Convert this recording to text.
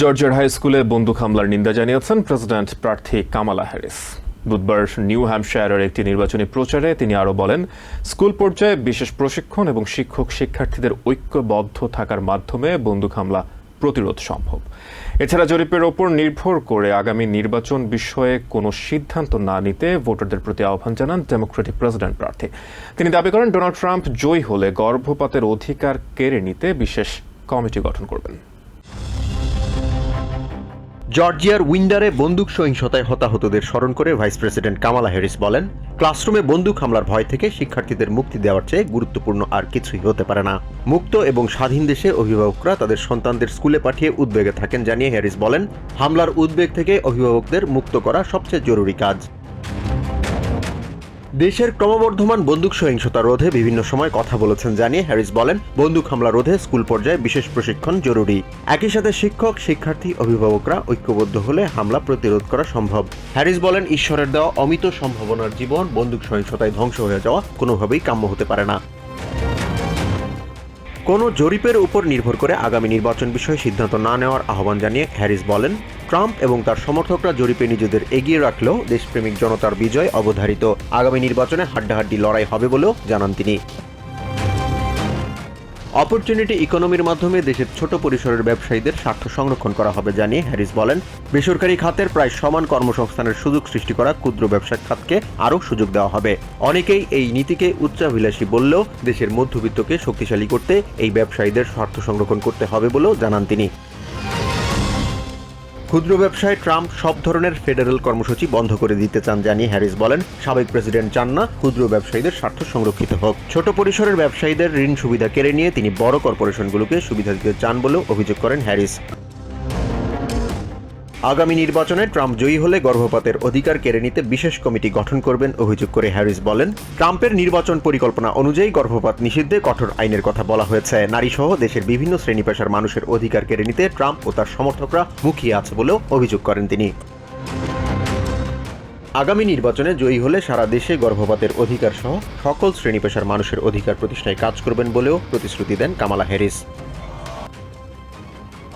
জর্জিয়ার high স্কুলে বন্দুক হামলার নিন্দা জানিয়েছেন প্রেসিডেন্ট প্রার্থী কামালা হ্যারিস। বুধবার নিউ হ্যাম্পশায়ারের একটি নির্বাচনী প্রচারে তিনি আরও বলেন, স্কুল পর্যায়ে বিশেষ প্রশিক্ষণ এবং শিক্ষক শিক্ষার্থীদের ঐক্যবদ্ধ থাকার মাধ্যমে বন্দুক হামলা প্রতিরোধ সম্ভব। এছাড়া জরিপের ওপর নির্ভর করে আগামী নির্বাচন বিষয়ে কোনো সিদ্ধান্ত না নিতে ভোটারদের প্রতি আহ্বান জানান ডেমোক্রেটিক প্রেসিডেন্ট প্রার্থী। তিনি দাবি করেন, ডোনাল্ড ট্রাম্প জয়ী হলে গর্ভপাতের অধিকার কেড়ে নিতে বিশেষ কমিটি গঠন করবেন। জর্জিয়ার উইন্ডারে বন্দুক সহিংসতায় হতাহতদের স্মরণ করে ভাইস প্রেসিডেন্ট কামালা হ্যারিস বলেন, ক্লাসরুমে বন্দুক হামলার ভয় থেকে শিক্ষার্থীদের মুক্তি দেওয়ার চেয়ে গুরুত্বপূর্ণ আর কিছুই হতে পারে না। মুক্ত এবং স্বাধীন দেশে অভিভাবকরা তাদের সন্তানদের স্কুলে পাঠিয়ে উদ্বেগে থাকেন, জানিয়ে হ্যারিস বলেন, হামলার উদ্বেগ থেকে অভিভাবকদের মুক্ত করা সবচেয়ে জরুরি কাজ। দেশের ক্রমবর্ধমান বন্দুক সহিংসতা রোধে বিভিন্ন সময় কথা বলেছেন জানিয়ে হ্যারিস বলেন, বন্দুক হামলা রোধে স্কুল পর্যায়ে বিশেষ প্রশিক্ষণ জরুরি। একই সাথে শিক্ষক, শিক্ষার্থী, অভিভাবকরা ঐক্যবদ্ধ হলে হামলা প্রতিরোধ করা সম্ভব। হ্যারিস বলেন, ঈশ্বরের দেওয়া অমিত সম্ভাবনার জীবন বন্দুক সহিংসতায় ধ্বংস হয়ে যাওয়া কোনোভাবেই কাম্য হতে পারে না। কোনো জরিপের উপর নির্ভর করে আগামী নির্বাচন বিষয়ে সিদ্ধান্ত না নেওয়ার আহ্বান জানিয়ে হ্যারিস বলেন, ট্রাম্প এবং তার সমর্থকরা জরিপে নিজেদের এগিয়ে রাখলেও দেশপ্রেমিক জনতার বিজয় অবধারিত। আগামী নির্বাচনে হাড্ডাহাড্ডি লড়াই হবে বলেও জানান তিনি। অপরচুনিটি ইকোনমির মাধ্যমে দেশের ছোট পরিসরের ব্যবসায়ীদের স্বার্থ সংরক্ষণ করা হবে জানিয়ে হ্যারিস বলেন। বেসরকারি খাতের প্রায় সমান কর্মসংস্থানের সুযোগ সৃষ্টি করা ক্ষুদ্র ব্যবসা খাতকে আরও সুযোগ দেওয়া হবে। অনেকেই এই নীতিকে উচ্চাভিলাষী বললেও দেশের মধ্যবিত্তকে শক্তিশালী করতে এই ব্যবসায়ীদের স্বার্থ সংরক্ষণ করতে হবে বলেও জানান তিনি। ক্ষুদ্র ব্যবসায় ট্রাম্প সব ধরনের ফেডারেল কর্মসূচি বন্ধ করে দিতে চান জানিয়ে হ্যারিস বলেন, সাবেক প্রেসিডেন্ট চান না ক্ষুদ্র ব্যবসায়ীদের স্বার্থ সংরক্ষিত হোক। ছোট পরিসরের ব্যবসায়ীদের ঋণ সুবিধা কেড়ে নিয়ে তিনি বড় কর্পোরেশনগুলোকে সুবিধা দিতে চান বলেও অভিযোগ করেন হ্যারিস। আগামী নির্বাচনে ট্রাম্প জয়ী হলে গর্ভপাতের অধিকার কেড়ে নিতে বিশেষ কমিটি গঠন করবেন, অভিযোগ করে হ্যারিস বলেন। ট্রাম্পের নির্বাচন পরিকল্পনা অনুযায়ী গর্ভপাত নিষিদ্ধে কঠোর আইনের কথা বলা হয়েছে। নারী সহ দেশের বিভিন্ন শ্রেণি পেশার মানুষের অধিকার কেড়ে নিতে ট্রাম্প ও তার সমর্থকরা মুখিয়ে আছে বলেও অভিযোগ করেন তিনি। আগামী নির্বাচনে জয়ী হলে সারা দেশে গর্ভপাতের অধিকার সহ সকল শ্রেণি পেশার মানুষের অধিকার প্রতিষ্ঠায় কাজ করবেন বলেও প্রতিশ্রুতি দেন Kamala Harris.